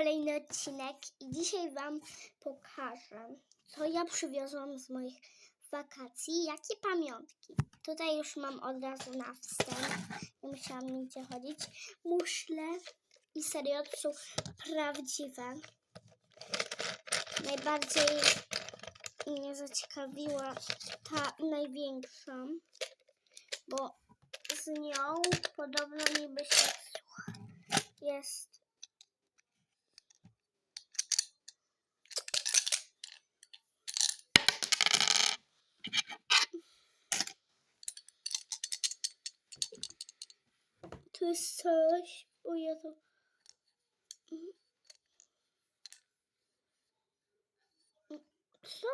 kolejny odcinek i dzisiaj Wam pokażę, co ja przywiozłam z moich wakacji, jakie pamiątki. Tutaj już mam od razu na wstęp, nie musiałam nigdzie chodzić. Muszle i serio są prawdziwe. Najbardziej mnie zaciekawiła ta największa, bo z nią podobno niby się. Jest Tu jest coś, ja to... Co?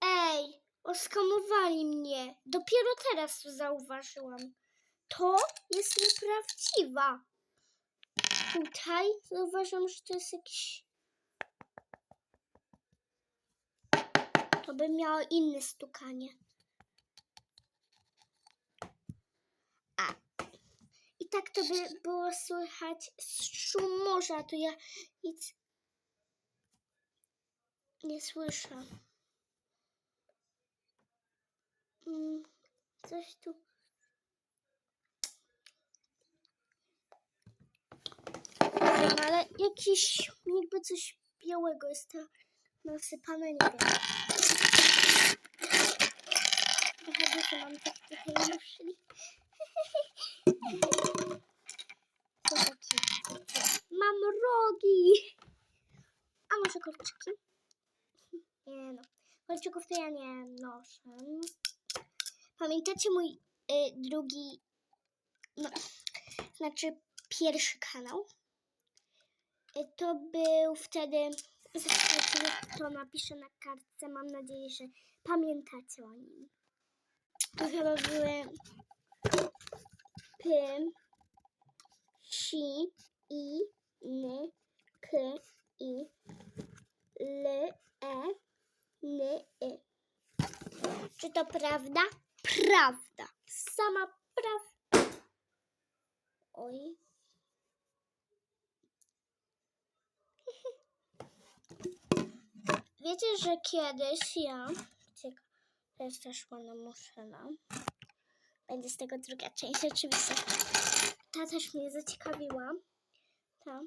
Ej, oskamowali mnie. Dopiero teraz to zauważyłam. To jest nieprawdziwa. Tutaj zauważam, że to jest jakiś to by miało inne stukanie. A. I tak to by było słychać szum morza, to ja nic nie słyszę. Mm, coś tu. Ale jakiś, jakby coś białego jest to nasypane, nie wiem. Trochę dużo mam tak tutaj muszli. Mam rogi! A może kolczyki? Nie no. Kolczyków to ja nie noszę. Pamiętacie mój y, drugi, no, znaczy pierwszy kanał? Y, to był wtedy, zobaczcie, to napiszę na kartce, mam nadzieję, że pamiętacie o nim. To chyba były P, Si, I, N, K, I, L, E, N, Y. Czy to prawda? Prawda. Sama prawda. Oj. Wiecie, że kiedyś ja... Czekaj, to jest też ładna muszyna. Będzie z tego druga część oczywiście. Ta też mnie zaciekawiła. Ta.